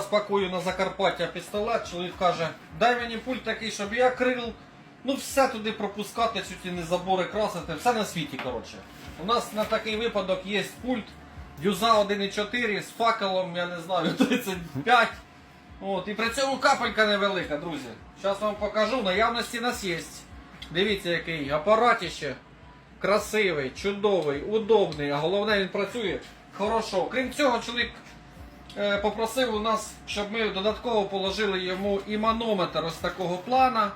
Спакую на Закарпаття пістолет, чоловік каже, дай мені пульт такий, щоб я крил. Ну все туди пропускати, чуть і не забори красити, все на світі, коротше. У нас на такий випадок є пульт Дюза 1.4 з факелом, я не знаю, 35. От, і при цьому капелька невелика, друзі. Зараз вам покажу, наявності нас є. Дивіться, який апаратіще. Красивий, чудовий, удобний, а головне він працює хорошо. Крім цього, чоловік попросив у нас, щоб ми додатково положили йому і манометр ось такого плана.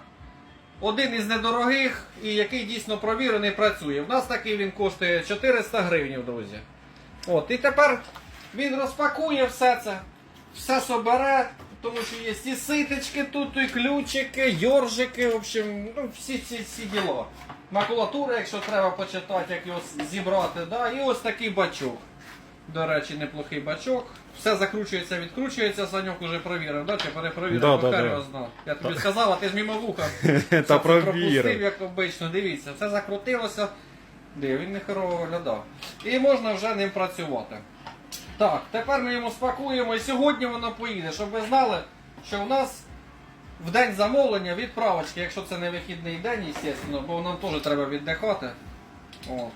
Один із недорогих і який дійсно провірений працює. У нас такий він коштує 400 гривень, друзі. От, і тепер він розпакує все це, все собере, тому що є і ситочки тут, і ключики, йоржики, в общем, ну, всі ці всі діла. Макулатура, якщо треба почитати, як його зібрати, да? і ось такий бачок. До речі, неплохий бачок. Все закручується, відкручується, Саньок уже провірив, да? чи перепровірив, Да, да, да. його знав. Я тобі сказав, а ти ж мимо вуха. Та провірив. пропустив, як обично, дивіться, все закрутилося. Де він не херово виглядав. І можна вже ним працювати. Так, тепер ми йому спакуємо і сьогодні воно поїде, щоб ви знали, що в нас в день замовлення відправочки, якщо це не вихідний день, звісно, бо нам теж треба віддихати. От.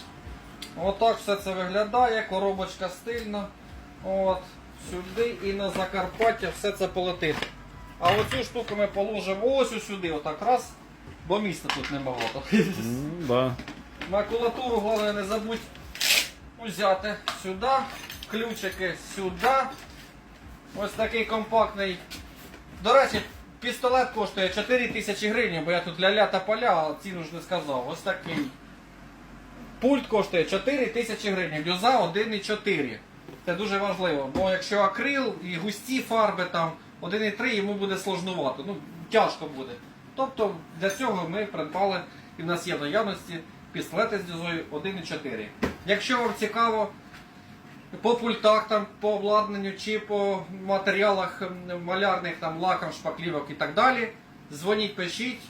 Отак все це виглядає, коробочка стильна. От. Сюди і на Закарпаття все це полетить. А оцю штуку ми положимо ось сюди, отак раз, бо місця тут небагато. М, Да. Макулатуру, головне, не забудь взяти сюди, ключики сюди. Ось такий компактний. До речі, пістолет коштує 4 тисячі гривень, бо я тут ля-ля та поля, а ціну ж не сказав. Ось такий. Пульт коштує 4 тисячі гривень, дюза 1,4. Це дуже важливо, бо якщо акрил і густі фарби там 1,3 йому буде сложнувато, ну тяжко буде. Тобто для цього ми придбали і в нас є в наявності пістолети з дюзою 1,4. Якщо вам цікаво по пультах, там, по обладнанню чи по матеріалах малярних, там, лакам, шпаклівок і так далі, дзвоніть, пишіть,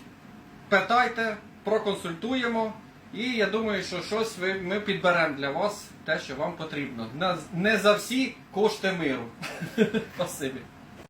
питайте, проконсультуємо. І я думаю, що щось ви, ми підберемо для вас те, що вам потрібно. Не, за всі кошти миру. Спасибі.